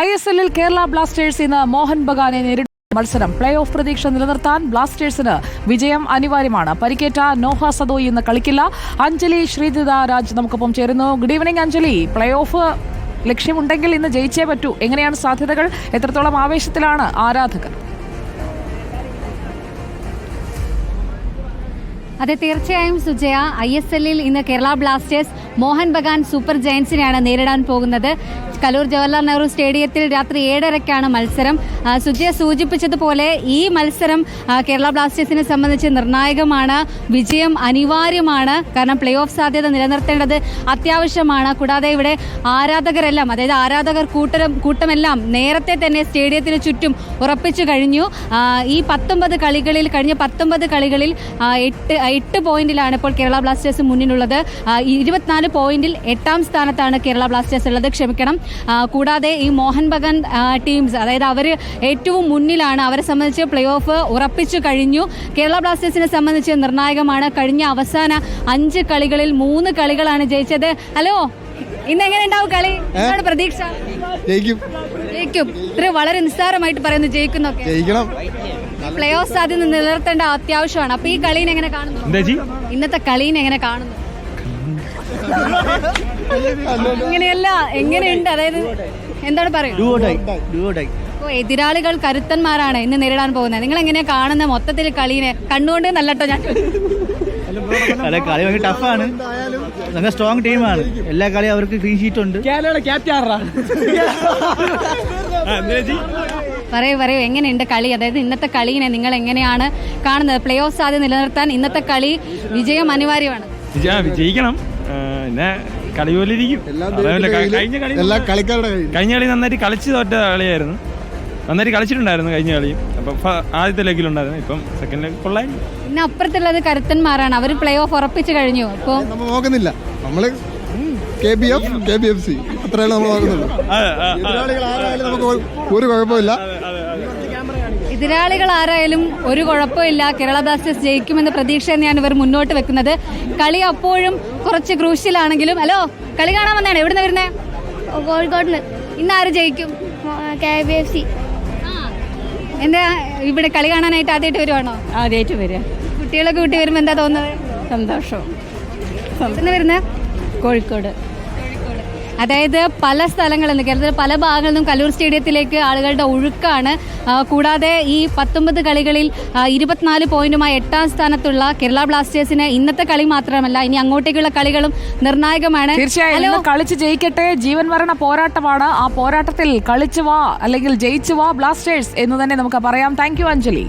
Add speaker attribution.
Speaker 1: I S എല്ലിൽ Kerala Blasters ഇന്ന് മോഹൻ ബഗാനെ നേരിടും മത്സരം. പ്ലേ ഓഫ് പ്രതീക്ഷ നിലനിർത്താൻ ബ്ലാസ്റ്റേഴ്സിന് വിജയം അനിവാര്യമാണ്. പരിക്കേറ്റ നോഹ സദോയി ഇന്ന് കളിക്കില്ല. അഞ്ജലി ശ്രീജിത രാജ് നമുക്കൊപ്പം ചേരുന്നു. Good evening Anjali. Play off ലക്ഷ്യമുണ്ടെങ്കിൽ ഇന്ന് ജയിച്ചേ പറ്റൂ. എങ്ങനെയാണ് സാധ്യതകൾ? എത്രത്തോളം ആവേശത്തിലാണ് ആരാധകർ?
Speaker 2: അതെ തീർച്ചയായും സുജയ. ഐ എസ് എല്ലിൽ ഇന്ന് കേരള ബ്ലാസ്റ്റേഴ്സ് മോഹൻ ബഗാൻ സൂപ്പർ ജയൻസിനെയാണ് നേരിടാൻ പോകുന്നത്. കലൂർ ജവഹർലാൽ നെഹ്റു സ്റ്റേഡിയത്തിൽ രാത്രി ഏഴരയ്ക്കാണ് മത്സരം. സുജയ സൂചിപ്പിച്ചതുപോലെ ഈ മത്സരം കേരള ബ്ലാസ്റ്റേഴ്സിനെ സംബന്ധിച്ച് നിർണായകമാണ് വിജയം അനിവാര്യമാണ്. കാരണം പ്ലേ ഓഫ് സാധ്യത നിലനിർത്തേണ്ടത് അത്യാവശ്യമാണ്. കൂടാതെ ഇവിടെ ആരാധകരെല്ലാം അതായത് ആരാധകർ കൂട്ടരും കൂട്ടമെല്ലാം നേരത്തെ തന്നെ സ്റ്റേഡിയത്തിന് ചുറ്റും ഉറപ്പിച്ചു കഴിഞ്ഞു. ഈ പത്തൊമ്പത് കളികളിൽ കഴിഞ്ഞ പത്തൊമ്പത് കളികളിൽ എട്ട് എട്ട് പോയിന്റിലാണ് ഇപ്പോൾ കേരള ബ്ലാസ്റ്റേഴ്സ് മുന്നിലുള്ളത്. ഇരുപത്തിനാല് പോയിന്റിൽ എട്ടാം സ്ഥാനത്താണ് കേരള ബ്ലാസ്റ്റേഴ്സ് ഉള്ളത്. ക്ഷമിക്കണം. കൂടാതെ ഈ മോഹൻ ബഗാൻ ടീംസ് അതായത് അവർ ഏറ്റവും മുന്നിലാണ്. അവരെ സംബന്ധിച്ച് പ്ലേ ഓഫ് ഉറപ്പിച്ചു കഴിഞ്ഞു. കേരള ബ്ലാസ്റ്റേഴ്സിനെ സംബന്ധിച്ച് നിർണായകമാണ്. കഴിഞ്ഞ അവസാന അഞ്ച് കളികളിൽ മൂന്ന് കളികളാണ് ജയിച്ചത്. ഹലോ ഇന്ന് എങ്ങനെ ഉണ്ടാവും കളി? എന്താണ് പ്രതീക്ഷ?
Speaker 3: ജയിക്കും.
Speaker 2: ജയിക്കും. ഇത്ര വളരെ നിസ്സാരമായിട്ട് പറയുന്നു ജയിക്കുന്നൊക്കെ.
Speaker 3: ജയിക്കണം.
Speaker 2: പ്ലേ ഓഫ് സാധ്യത നിലനിർത്തേണ്ട അത്യാവശ്യമാണ്. അപ്പൊ ഈ കളീനെ എങ്ങനെ കാണുന്നു? ഇന്നത്തെ കളീനെ എങ്ങനെ കാണുന്നു? ഇങ്ങനെയല്ല എങ്ങനെയുണ്ട്? അതായത് എന്താണ് പറയുന്നത് ഓ എതിരാളികൾ കരുത്തന്മാരാണ് ഇന്ന് നേരിടാൻ പോകുന്നത്. നിങ്ങൾ എങ്ങനെയാ കാണുന്ന മൊത്തത്തിൽ കളീനെ? കണ്ണുകൊണ്ട് നല്ലട്ടോ ഞാൻ.
Speaker 4: അല്ല കളി ഭയങ്കര ടഫാണ്. നല്ല സ്ട്രോങ് ടീമാണ് എല്ലാ കളിയും അവർക്ക് ക്ലീൻ ഷീറ്റ് ഉണ്ട്.
Speaker 2: പറയൂ പറയൂ എങ്ങനെയുണ്ട് കളി? അതായത് ഇന്നത്തെ കളിനെ നിങ്ങൾ എങ്ങനെയാണ് കാണുന്നത്? പ്ലേ ഓഫ് സാധ്യത നിലനിർത്താൻ ഇന്നത്തെ കളി വിജയം അനിവാര്യമാണ്.
Speaker 5: വിജയിക്കണം. പിന്നെ കളി പോലെ ഇരിക്കും കഴിഞ്ഞ കളി
Speaker 3: എല്ലാ കളിക്കാരുടെ
Speaker 5: കഴിഞ്ഞ കളി നന്നായിട്ട് കളിച്ച് തോറ്റ കളിയായിരുന്നു. നന്നായിട്ട് കളിച്ചിട്ടുണ്ടായിരുന്നു കഴിഞ്ഞ കളിയും അപ്പൊ ആദ്യത്തെ ലെഗിലുണ്ടായിരുന്നു ഇപ്പം സെക്കൻഡ് ലെഗ് കൊള്ളായി
Speaker 2: പിന്നെ അപ്പുറത്തുള്ളത് കരുത്തന്മാരാണ്. അവർ പ്ലേ ഓഫ് ഉറപ്പിച്ചു കഴിഞ്ഞു. ഇപ്പോൾ
Speaker 3: നമ്മൾ നോക്കുന്നില്ല. നമ്മൾ K B F K B F C. അത്രയാണ് നമ്മൾ നോക്കുന്നുള്ളൂ. എതിരാളികൾ ആരായാലും നമുക്ക് ഒരു- ഒരു കുഴപ്പമില്ല
Speaker 2: എതിരാളികൾ ആരായാലും ഒരു കുഴപ്പമില്ല. കേരള ബ്ലാസ്റ്റേഴ്സ് ജയിക്കുമെന്ന പ്രതീക്ഷ തന്നെയാണ് ഇവർ മുന്നോട്ട് വെക്കുന്നത്. കളി അപ്പോഴും കുറച്ച് ക്രൂഷ്യലാണെങ്കിലും ഹലോ കളി കാണാൻ വന്നാണ് എവിടുന്ന് വരുന്നേ?
Speaker 6: കോഴിക്കോട്
Speaker 2: ഇന്ന് ആര് ജയിക്കും?
Speaker 6: K B F C.
Speaker 2: എന്താ ഇവിടെ കളി കാണാനായിട്ട് ആദ്യമായിട്ട് വരുവാണോ?
Speaker 6: ആദ്യമായിട്ട് വരിക.
Speaker 2: കുട്ടികളൊക്കെ കൂട്ടി വരുമ്പോൾ എന്താ തോന്നുന്നത്?
Speaker 6: സന്തോഷം.
Speaker 2: വരുന്നത്
Speaker 6: കോഴിക്കോട്.
Speaker 2: അതായത് പല സ്ഥലങ്ങളിൽ നിന്ന് കേരളത്തിലെ പല ഭാഗങ്ങളിൽ നിന്നും കലൂർ സ്റ്റേഡിയത്തിലേക്ക് ആളുകളുടെ ഒഴുക്കാണ്. കൂടാതെ ഈ പത്തൊമ്പത് കളികളിൽ ഇരുപത്തിനാല് പോയിന്റുമായി എട്ടാം സ്ഥാനത്തുള്ള കേരള ബ്ലാസ്റ്റേഴ്സിന് ഇന്നത്തെ കളി മാത്രമല്ല ഇനി അങ്ങോട്ടേക്കുള്ള കളികളും നിർണായകമാണ്.
Speaker 1: തീർച്ചയായും കളിച്ച് ജയിക്കട്ടെ. ജീവൻ മരണ പോരാട്ടമാണ്. ആ പോരാട്ടത്തിൽ കളിച്ചു വാ അല്ലെങ്കിൽ ജയിച്ചു വാ ബ്ലാസ്റ്റേഴ്സ് എന്ന് തന്നെ നമുക്ക് പറയാം. Thank you Anjali.